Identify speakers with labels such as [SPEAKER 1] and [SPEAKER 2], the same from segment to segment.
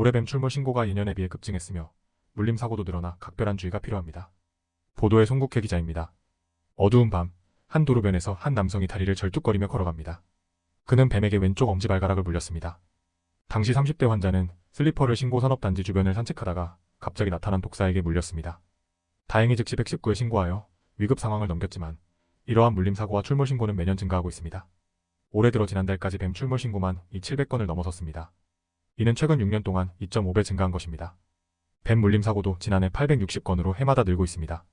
[SPEAKER 1] 올해 뱀 출몰 신고가 예년에 비해 급증했으며 물림 사고도 늘어나 각별한 주의가 필요합니다. 보도의 송국회 기자입니다. 어두운 밤, 한 도로변에서 한 남성이 다리를 절뚝거리며 걸어갑니다. 그는 뱀에게 왼쪽 엄지발가락을 물렸습니다. 당시 30대 환자는 슬리퍼를 신고 산업단지 주변을 산책하다가 갑자기 나타난 독사에게 물렸습니다. 다행히 즉시 119에 신고하여 위급 상황을 넘겼지만 이러한 물림 사고와 출몰 신고는 매년 증가하고 있습니다. 올해 들어 지난달까지 뱀 출몰 신고만 이 700건을 넘어섰습니다. 이는 최근 6년 동안 2.5배 증가한 것입니다. 뱀 물림 사고도 지난해 860건으로 해마다 늘고 있습니다.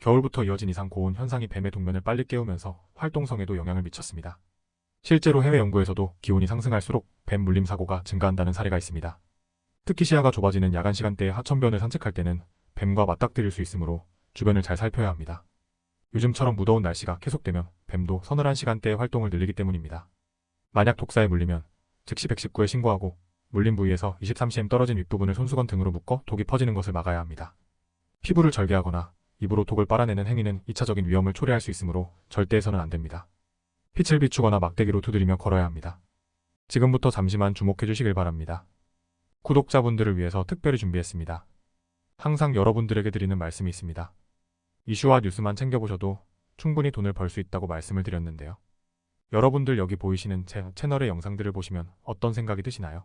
[SPEAKER 1] 겨울부터 이어진 이상 고온 현상이 뱀의 동면을 빨리 깨우면서 활동성에도 영향을 미쳤습니다. 실제로 해외 연구에서도 기온이 상승할수록 뱀 물림 사고가 증가한다는 사례가 있습니다. 특히 시야가 좁아지는 야간 시간대에 하천변을 산책할 때는 뱀과 맞닥뜨릴 수 있으므로 주변을 잘 살펴야 합니다. 요즘처럼 무더운 날씨가 계속되면 뱀도 서늘한 시간대에 활동을 늘리기 때문입니다. 만약 독사에 물리면 즉시 119에 신고하고 물린 부위에서 23cm 떨어진 윗부분을 손수건 등으로 묶어 독이 퍼지는 것을 막아야 합니다. 피부를 절개하거나 입으로 독을 빨아내는 행위는 2차적인 위험을 초래할 수 있으므로 절대 해서는 안 됩니다. 빛을 비추거나 막대기로 두드리며 걸어야 합니다. 지금부터 잠시만 주목해 주시길 바랍니다. 구독자분들을 위해서 특별히 준비했습니다. 항상 여러분들에게 드리는 말씀이 있습니다. 이슈와 뉴스만 챙겨보셔도 충분히 돈을 벌 수 있다고 말씀을 드렸는데요. 여러분들 여기 보이시는 제 채널의 영상들을 보시면 어떤 생각이 드시나요?